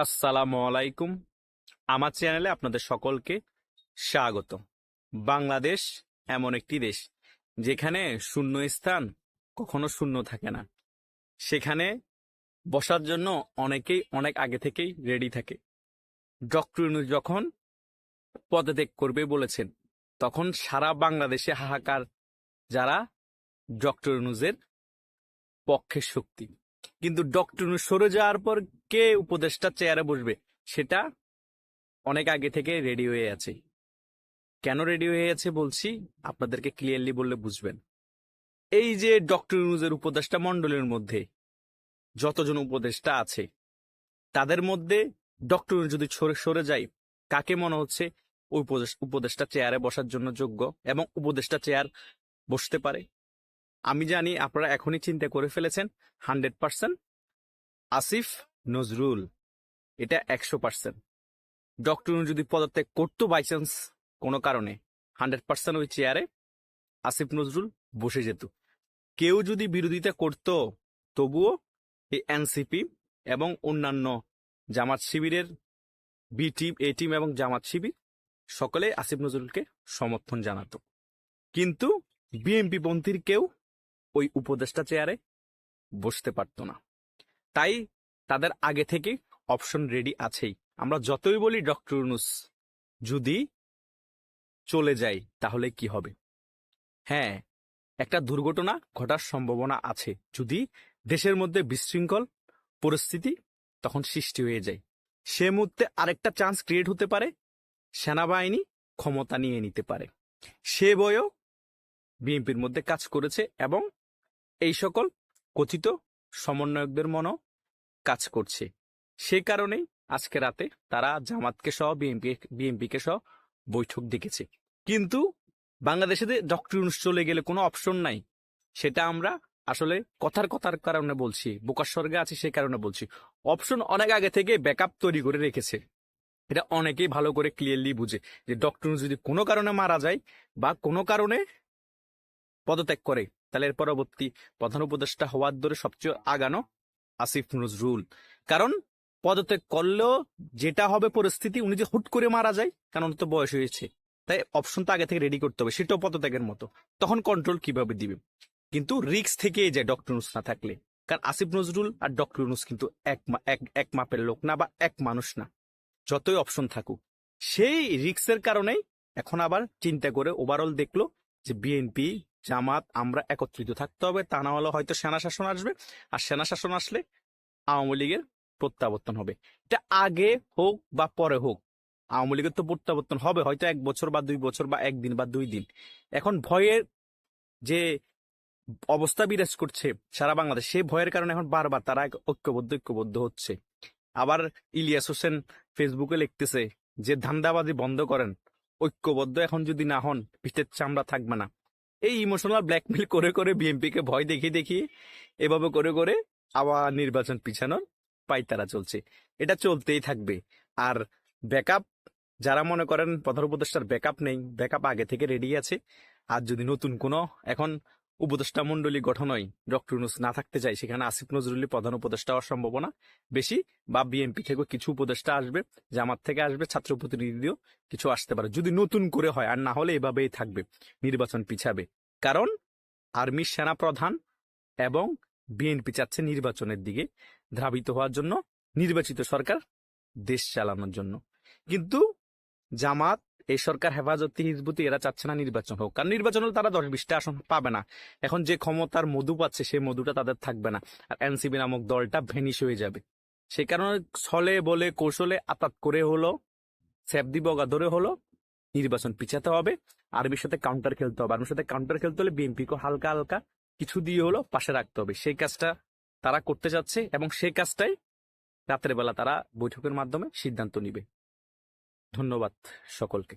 আসসালামু আলাইকুম। আমার চ্যানেলে আপনাদের সকলকে স্বাগত। বাংলাদেশ এমন একটি দেশ যেখানে শূন্য স্থান কখনো শূন্য থাকে না। সেখানে বসার জন্য অনেকেই অনেক আগে থেকেই রেডি থাকে। ডক্টর ইউনূস যখন পদত্যাগ করবে বলেছেন, তখন সারা বাংলাদেশে হাহাকার যারা ডক্টর ইউনূসের পক্ষের শক্তি। কিন্তু ডক্টর সরে যাওয়ার পর কে উপদেষ্টা চেয়ারে বসবে? সেটা অনেক আগে থেকে রেডি হয়ে আছে। কেন রেডি হয়ে আছে বলছি, আপনাদেরকে ক্লিয়ারলি বললে বুঝবেন। এই যে ডক্টর ইউনুজের উপদেষ্টা মণ্ডলের মধ্যে যতজন উপদেষ্টা আছে, তাদের মধ্যে ডক্টর যদি সরে সরে যায়, কাকে মনে হচ্ছে উপদেষ্টা চেয়ারে বসার জন্য যোগ্য এবং উপদেষ্টা চেয়ার বসতে পারে? আমি জানি আপনারা এখনই চিন্তা করে ফেলেছেন, হান্ড্রেড পার্সেন্ট। আসিফ নজরুল, এটা একশো পার্সেন্ট। ডক্টর যদি পদত্যাগ করতো বাই চান্স কোনো কারণে, হান্ড্রেড পার্সেন্ট ওই চেয়ারে আসিফ নজরুল বসে যেত। কেউ যদি বিরোধিতা করত, তবুও এই এনসিপি এবং অন্যান্য জামাত শিবিরের, বি টিম, এ টিম এবং জামাত শিবির, সকলে আসিফ নজরুলকে সমর্থন জানাত। কিন্তু বিএনপি পন্থীর কেউ ওই উপদেষ্টা চেয়ারে বসতে পারতো না। তাই তাদের আগে থেকে অপশন রেডি আছেই। আমরা যতই বলি, ডক্টর ইউনুস, যদি চলে যাই, তাহলে কি হবে? হ্যাঁ একটা দুর্ঘটনা ঘটার সম্ভাবনা আছে। যদি দেশের মধ্যে বিশৃঙ্খল পরিস্থিতি তখন সৃষ্টি হয়ে যায়। সে মুহূর্তে আরেকটা চান্স ক্রিয়েট হতে পারে, সেনাবাহিনী ক্ষমতা নিয়ে নিতে পারে। সে বয়ও বিএনপির মধ্যে কাজ করেছে এবং এই সকল কথিত সমন্বয়কদের মনও কাজ করছে। সে কারণেই আজকে রাতে তারা জামাতকে সহ বিএনপি বিএনপিকে সহ বৈঠক ডেকেছে। কিন্তু বাংলাদেশে ডক্টর চলে গেলে কোনো অপশন নাই, সেটা আমরা আসলে কথার কথার কারণে বলছি, বোকার স্বর্গে আছে সে কারণে বলছি। অপশন অনেক আগে থেকে ব্যাকআপ তৈরি করে রেখেছে। এটা অনেকেই ভালো করে ক্লিয়ারলি বুঝে যে ডক্টর যদি কোনো কারণে মারা যায় বা কোনো কারণে পদত্যাগ করে তাহলে এর পরবর্তী প্রধান উপদেষ্টা হওয়ার ধরে সবচেয়ে আগানো আসিফ নজরুল। কারণ পদত্যাগ করলেও যেটা হবে পরিস্থিতি, উনি যে হুট করে মারা যায় কারণ তো বয়স হয়েছে। তাই অপশন তো আগে থেকে রেডি করতে হবে, সেটাও পদত্যাগের মতো। তখন কন্ট্রোল কীভাবে দিবে? কিন্তু রিক্স থেকে যায় ডক্টর ইউনুস না থাকলে। কারণ আসিফ নজরুল আর ডক্টর ইউনুস কিন্তু এক এক এক মাপের লোক না বা এক মানুষ না। যতই অপশন থাকুক। সেই রিক্সের কারণেই এখন আবার চিন্তা করে ওভারঅল দেখল যে বিএনপি জামাত আমরা একত্রিত থাকতে হবে, তা না হলে হয়তো সেনা শাসন আসবে। আর সেনা শাসন আসলে আওয়ামী লীগের প্রত্যাবর্তন হবে। এটা আগে হোক বা পরে হোক, আওয়ামী লীগের তো প্রত্যাবর্তন হবে, হয়তো এক বছর বা দুই বছর বা একদিন বা দুই দিন। এখন ভয়ের যে অবস্থা বিরাজ করছে সারা বাংলাদেশ, সেই ভয়ের কারণে এখন বারবার তারা ঐক্যবদ্ধ ঐক্যবদ্ধ হচ্ছে। আবার ইলিয়াস হোসেন ফেসবুকে লিখতেছে যে, ধান্দাবাজি বন্ধ করেন। ঐক্যবদ্ধ এখন যদি না হন পিঠের চামড়া থাকবে না। এই ইমোশনাল ব্ল্যাকমেল করে করে বিএনপিকে ভয় দেখিয়ে দেখিয়ে, এভাবে করে করে আবার নির্বাচন পিছানোর পাইতারা চলছে। এটা চলতেই থাকবে। আর ব্যাকআপ যারা মনে করেন প্রধান উপদেষ্টার ব্যাকআপ নেই ব্যাকআপ আগে থেকে রেডি আছে। আর যদি নতুন কোনো, এখন উপদেষ্টা মন্ডলী গঠন হয় ডক্টর ইউনুস না থাকতে চাই সেখানে আসিফ নজরুল্লি প্রধান উপদেষ্টা হওয়ার সম্ভাবনা বেশি বা বিএনপি থেকে কিছু উপদেষ্টা আসবে, জামাত থেকে আসবে, ছাত্র প্রতিনিধিও কিছু আসতে পারে। যদি নতুন করে হয়, আর না হলে এভাবেই থাকবে, নির্বাচন পিছাবে। কারণ আর্মির সেনা প্রধান এবং বিএনপি চাচ্ছে নির্বাচনের দিকে ধাবিত হওয়ার জন্য, নির্বাচিত সরকার দেশ চালানোর জন্য। কিন্তু জামাত এই সরকার হেফাজতি হিজবুতি, এরা চাচ্ছে না নির্বাচন হোক। কারণ নির্বাচন হলে তারা দশ বিশটা আসন পাবে না। এখন যে ক্ষমতার মধু পাচ্ছে, সেই মধুটা তাদের থাকবে না। আর এনসিবি নামক দলটা ভেনিশ হয়ে যাবে। সে কারণে ছলে বলে কৌশলে আতাত করে হলো স্যাপদি বগা ধরে হলো, নির্বাচন পিছাতে হবে। আরবির সাথে কাউন্টার খেলতে হবে। আরবির সাথে কাউন্টার খেলতে হলে বিএনপিকে হালকা হালকা কিছু দিয়ে হলো পাশে রাখতে হবে। সেই কাজটা তারা করতে যাচ্ছে এবং সেই কাজটাই রাতের বেলা তারা বৈঠকের মাধ্যমে সিদ্ধান্ত নিবে। ধন্যবাদ সকলকে।